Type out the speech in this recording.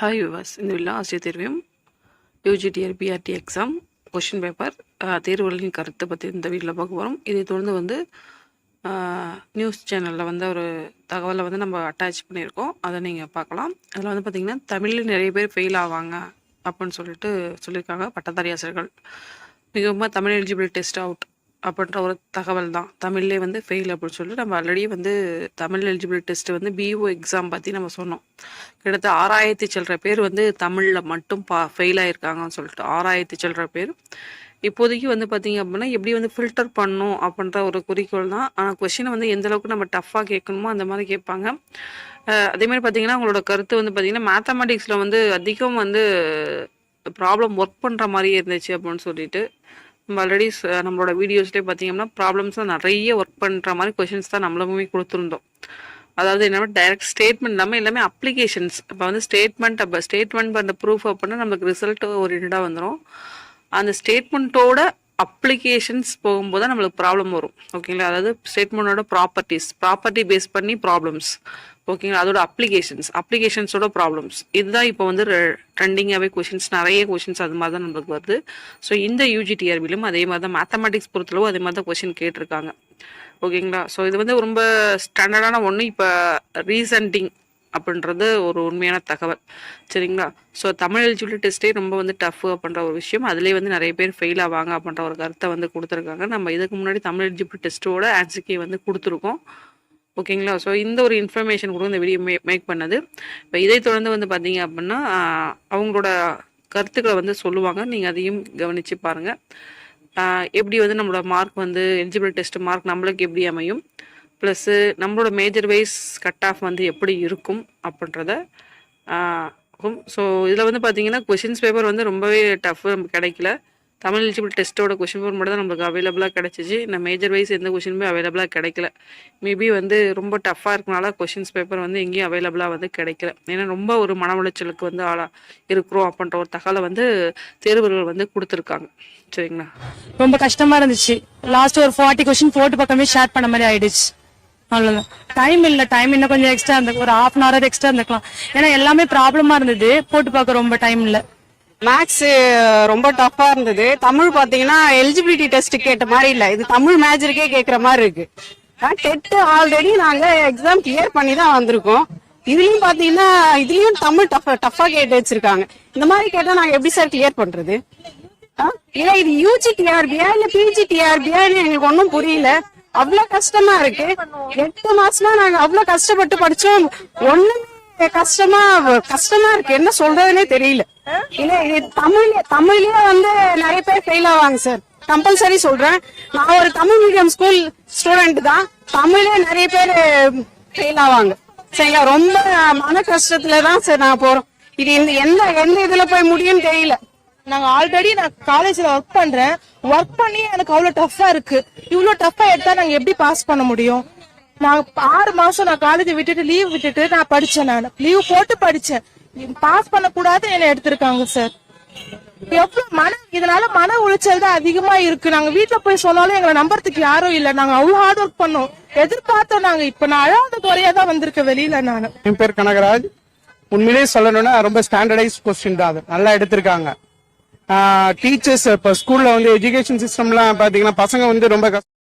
Hi விவாஸ் இந்த விழா ஆசிரியர் தேர்வையும் UGTR PRT exam question paper தேர்வுகளின் கருத்தை பற்றி இந்த வீட்டில் பார்க்க போகிறோம் இதை தொடர்ந்து வந்து நியூஸ் சேனலில் வந்து ஒரு தகவலை வந்து நம்ம அட்டாச் பண்ணியிருக்கோம். அதை நீங்கள் பார்க்கலாம். அதில் வந்து பார்த்திங்கன்னா தமிழில் நிறைய பேர் ஃபெயில் ஆவாங்க அப்படின்னு சொல்லிட்டு சொல்லியிருக்காங்க பட்டதாரி ஆசிரியர்கள். மிகவும் தமிழ் எலிஜிபிள் டெஸ்ட் அவுட் அப்படின்ற ஒரு தகவல் தான் தமிழ்லே வந்து ஃபெயில் அப்படின்னு சொல்லிட்டு நம்ம ஆல்ரெடி வந்து தமிழ் எலிஜிபிள் டெஸ்ட் வந்து பிஓ எக்ஸாம் பற்றி நம்ம சொன்னோம். கிட்டத்தட்ட ஆறாயிரத்தி சில்லற பேர் வந்து தமிழில் மட்டும் பா ஃபெயில் ஆயிருக்காங்கன்னு சொல்லிட்டு ஆறாயிரத்தி சில்லற பேர். இப்போதைக்கு வந்து பார்த்தீங்க அப்படின்னா எப்படி வந்து ஃபில்டர் பண்ணும் அப்படின்ற ஒரு குறிக்கோள் தான் ஆனால் கொஷினை வந்து எந்த அளவுக்கு நம்ம டஃப்பாக கேட்கணுமோ அந்த மாதிரி கேட்பாங்க. அதேமாதிரி பார்த்தீங்கன்னா உங்களோட கருத்து வந்து பார்த்தீங்கன்னா மேத்தமெட்டிக்ஸில் வந்து அதிகம் வந்து ப்ராப்ளம் ஒர்க் பண்ணுற மாதிரியே இருந்துச்சு அப்படின்னு சொல்லிட்டு. நம்ம ஆல்ரெடி நம்மளோட வீடியோஸ்லேயே பார்த்தீங்கன்னா ப்ராப்ளம்ஸ் நிறைய ஒர்க் பண்ணுற மாதிரி கொஷின்ஸ் தான் நம்மளுமே கொடுத்துருந்தோம். அதாவது என்ன டைரக்ட் ஸ்டேட்மெண்ட் இல்லாமல் எல்லாமே அப்ளிகேஷன்ஸ் இப்போ வந்து ஸ்டேட்மெண்ட் அப்போ ஸ்டேட்மெண்ட் பண்ண ப்ரூஃப் அப்படின்னா நமக்கு ரிசல்ட் ஓரியன்டாக வந்துடும் அந்த ஸ்டேட்மெண்ட்டோட அப்ளிகேஷன்ஸ் போகும்போது தான் நம்மளுக்கு ப்ராப்ளம் வரும். ஓகேங்களா அதாவது ஸ்டேட்மெண்ட்டோட ப்ராப்பர்ட்டிஸ் ப்ராப்பர்ட்டி பேஸ் பண்ணி ப்ராப்ளம்ஸ் ஓகேங்களா அதோட அப்ளிகேஷன்ஸ் அப்ளிகேஷன்ஸோட ப்ராப்ளம்ஸ் இதுதான் இப்போ வந்து ட்ரெண்டிங்காகவே கொஷின்ஸ் நிறைய கொஷின்ஸ் அது மாதிரி தான் நம்மளுக்கு வருது. ஸோ இந்த யூஜிடிஆர்பிலும் அதே மாதிரி தான் மேத்தமெட்டிக்ஸ் பொறுத்தளவு அதே மாதிரி தான் கொஷின் கேட்டிருக்காங்க. ஓகேங்களா ஸோ இது வந்து ரொம்ப ஸ்டாண்டர்டான ஒன்று இப்போ ரீசன்டிங் அப்படின்றது ஒரு உண்மையான தகவல். சரிங்களா? ஸோ தமிழ் எலிஜிபிலிட்டி டெஸ்ட்டே ரொம்ப வந்து டஃப் அப்படின்ற ஒரு விஷயம். அதுலேயே வந்து நிறைய பேர் ஃபெயில் ஆவாங்க அப்படின்ற ஒரு கருத்தை வந்து கொடுத்துருக்காங்க. நம்ம இதுக்கு முன்னாடி தமிழ் எலிஜிபிலிட்டி டெஸ்ட்டோட ஆன்சர் வந்து கொடுத்துருக்கோம். ஓகேங்களா? ஸோ இந்த ஒரு இன்ஃபர்மேஷன் கூட இந்த வீடியோ மே மேக் பண்ணது. இப்போ இதை தொடர்ந்து வந்து பார்த்தீங்க அப்படின்னா அவங்களோட கருத்துக்களை வந்து சொல்லுவாங்க. நீங்கள் அதையும் கவனித்து பாருங்கள் எப்படி வந்து நம்மளோட மார்க் வந்து எலிஜிபிள் டெஸ்ட் மார்க் நம்மளுக்கு எப்படி அமையும்? ப்ளஸ்ஸு நம்மளோட மேஜர் வைஸ் கட் ஆஃப் வந்து எப்படி இருக்கும் அப்படின்றத ஸோ இதில் வந்து பார்த்தீங்கன்னா கொஷின்ஸ் பேப்பர் வந்து ரொம்பவே டஃப் நமக்கு கிடைக்கல. தமிழ் எலிஜிபிள் டெஸ்ட்டோட கொஷின் பேப்பர் மட்டும் தான் நம்மளுக்கு அவைலபிளாக கிடச்சிச்சு. இந்த மேஜர் வைஸ் எந்த கொஷினுமே அவைலபிளாக கிடைக்கல. மேபி வந்து ரொம்ப டஃப்பாக இருக்கனால கொஷின்ஸ் பேப்பர் வந்து எங்கேயும் அவைலபிளாக வந்து கிடைக்கல. ஏன்னா ரொம்ப ஒரு மன உளைச்சலுக்கு வந்து ஆளா இருக்கிறோம் அப்படின்ற ஒரு தகவலை வந்து தேர்வர்கள் வந்து கொடுத்துருக்காங்க. சரிங்களா? ரொம்ப கஷ்டமாக இருந்துச்சு. லாஸ்ட் ஒரு ஃபார்ட்டி கொஷின் போட்டு பக்கமே ஷேர் பண்ண மாதிரி ஆயிடுச்சு. அவ்வளவுதான். டைம் இல்ல டைம் இன்னும் கொஞ்சம் எக்ஸ்ட்ரா இருந்த ஒரு ஹாஃப் அன் ஹவர் எக்ஸ்ட்ரா இருந்துக்கலாம். ஏன்னா எல்லாமே ப்ராப்ளமா இருந்தது போட்டு பார்க்க ரொம்ப டைம் இல்ல. மேக்ஸ் ரொம்ப டஃப்பா இருந்தது. தமிழ் பாத்தீங்கன்னா எலிஜிபிலிட்டி டெஸ்ட் கேட்ட மாதிரி இல்ல. இது தமிழ் மேஜருக்கே கேக்குற மாதிரி இருக்கு. டெட் ஆல்ரெடி நாங்க எக்ஸாம் கிளியர் பண்ணி தான் வந்திருக்கோம். இதுலயும் பாத்தீங்கன்னா இதுலயும் தமிழ் டஃப் டஃபா கேட்டு வச்சிருக்காங்க. இந்த மாதிரி கேட்டா நாங்க எப்படி சார் கிளியர் பண்றது? ஆ? இல்ல இது யூஜி டிஆர்பியா இல்ல பிஜி டிஆர்பியா எங்களுக்கு ஒன்றும் புரியல. அவ்வளவு கஷ்டமா இருக்கு. எட்டு மாசமா நாங்க அவ்வளவு கஷ்டப்பட்டு படிச்சோம். ஒண்ணுமே கஷ்டமா கஷ்டமா இருக்கு. என்ன சொல்றதுனே தெரியல. இல்ல இது தமிழ் தமிழ்லயே வந்து நிறைய பேர் ஃபெயில் ஆவாங்க சார் கம்பல்சரி சொல்றேன். நான் ஒரு தமிழ் மீடியம் ஸ்கூல் ஸ்டூடெண்ட் தான். தமிழே நிறைய பேர் ஃபெயில் ஆவாங்க. சரிங்களா? ரொம்ப மன கஷ்டத்துல தான் சார் நான் போறோம். இது இந்த எந்த எந்த இதுல போய் முடியும்னு தெரியல. நாங்க ஆல்ரெடி நான் காலேஜ்ல ஒர்க் பண்றேன். ஒர்க் பண்ணி எனக்கு அவ்வளவு டஃப்பா இருக்கு. இவ்வளவு டஃப்பா எடுத்தா நாங்க எப்படி பாஸ் பண்ண முடியும்? நான் ஆறு மாசம் நான் காலேஜ் விட்டுட்டு லீவ் விட்டுட்டு நான் படிச்சேன் நான். லீவ் போட்டு படிச்சேன். பாஸ் பண்ண கூடாது என்ன எடுத்திருக்காங்க சார் எவ்வளவு மன இதனால மன உளைச்சல் தான் அதிகமா இருக்கு. நாங்க வீட்ல போய் சொன்னாலும் எங்களை நம்புறதுக்கு யாரும் இல்ல. நாங்க அவ்வளவு ஹார்ட் ஒர்க் பண்ணோம். எதிர்பார்த்தோம் நாங்க. இப்ப நான் அழாத குறையா தான் வந்திருக்கேன் வெளியில நானு. என் பேர் கனகராஜ். உண்மையிலேயே சொல்லணும்னா ரொம்ப ஸ்டாண்டர்டைஸ் கொஸ்டின் தான் அது. நல்லா எடுத்திருக்காங்க. டீச்சர்ஸ் இப்போ ஸ்கூலில் வந்து எஜுகேஷன் சிஸ்டம்லாம் பாத்தீங்கன்னா பசங்க வந்து ரொம்ப கஷ்டம்.